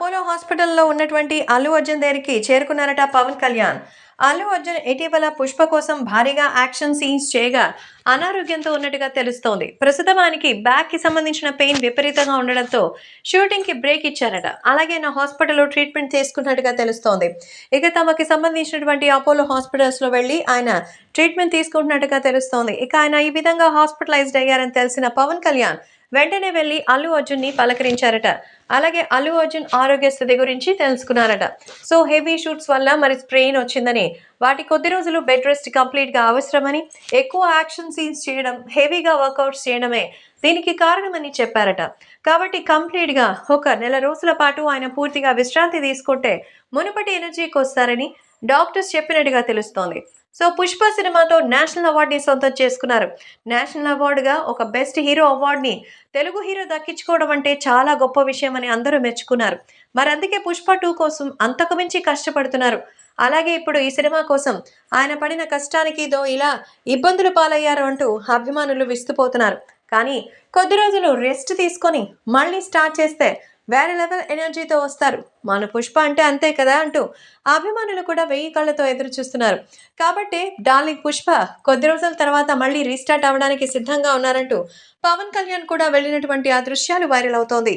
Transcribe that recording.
Apollo హాస్పిటల్లో ఉన్నటువంటి అల్లు అర్జున్ దగ్గరికి చేరుకున్నారట పవన్ కళ్యాణ్. అల్లు అర్జున్ ఇటీవల పుష్ప కోసం భారీగా యాక్షన్ సీన్స్ చేయగా అనారోగ్యంతో ఉన్నట్టుగా తెలుస్తోంది. ప్రస్తుతం ఆయనకి బ్యాక్కి సంబంధించిన పెయిన్ విపరీతంగా ఉండడంతో షూటింగ్కి బ్రేక్ ఇచ్చారట. అలాగే నా హాస్పిటల్లో ట్రీట్మెంట్ తీసుకున్నట్టుగా తెలుస్తోంది. ఇక తమకి సంబంధించినటువంటి అపోలో హాస్పిటల్స్లో వెళ్ళి ఆయన ట్రీట్మెంట్ తీసుకుంటున్నట్టుగా తెలుస్తోంది. ఇక ఆయన ఈ విధంగా హాస్పిటలైజ్డ్ అయ్యారని తెలిసిన పవన్ కళ్యాణ్ వెంటనే వెళ్ళి అల్లు అర్జున్ని పలకరించారట. అలాగే అల్లు అర్జున్ ఆరోగ్య స్థితి గురించి తెలుసుకున్నారట. సో హెవీ షూట్స్ వల్ల మరి స్ట్రెయిన్ వచ్చిందని వాటి కొద్ది రోజులు బెడ్ రెస్ట్ కంప్లీట్గా అవసరమని ఎక్కువ యాక్షన్ సీన్స్ చేయడం హెవీగా వర్కౌట్స్ చేయడమే దీనికి కారణమని చెప్పారట. కాబట్టి కంప్లీట్గా ఒక నెల రోజుల పాటు ఆయన పూర్తిగా విశ్రాంతి తీసుకుంటే మునుపటి ఎనర్జీకి వస్తారని డాక్టర్స్ చెప్పినట్టుగా తెలుస్తోంది. సో పుష్ప సినిమాతో నేషనల్ అవార్డుని సొంతం చేసుకున్నారు. నేషనల్ అవార్డుగా ఒక బెస్ట్ హీరో అవార్డుని తెలుగు హీరో దక్కించుకోవడం అంటే చాలా గొప్ప విషయం అని అందరూ మెచ్చుకున్నారు. మరి అందుకే పుష్ప టూ కోసం అంతకు మించి కష్టపడుతున్నారు. అలాగే ఇప్పుడు ఈ సినిమా కోసం ఆయన పడిన కష్టానికి దో ఇలా ఇబ్బందులు పాలయ్యారు అంటూ అభిమానులు విస్తుపోతున్నారు. కానీ కొద్ది రోజులు రెస్ట్ తీసుకొని మళ్ళీ స్టార్ట్ చేస్తే వేరే లెవెల్ ఎనర్జీతో వస్తారు. మన పుష్ప అంటే అంతే కదా అంటూ అభిమానులు కూడా వెయ్యి కళ్ళతో ఎదురు చూస్తున్నారు. కాబట్టి డార్లింగ్ పుష్ప కొద్ది రోజుల తర్వాత మళ్ళీ రీస్టార్ట్ అవ్వడానికి సిద్ధంగా ఉన్నారంటూ పవన్ కళ్యాణ్ కూడా వెళ్ళినటువంటి ఆ దృశ్యాలు వైరల్ అవుతోంది.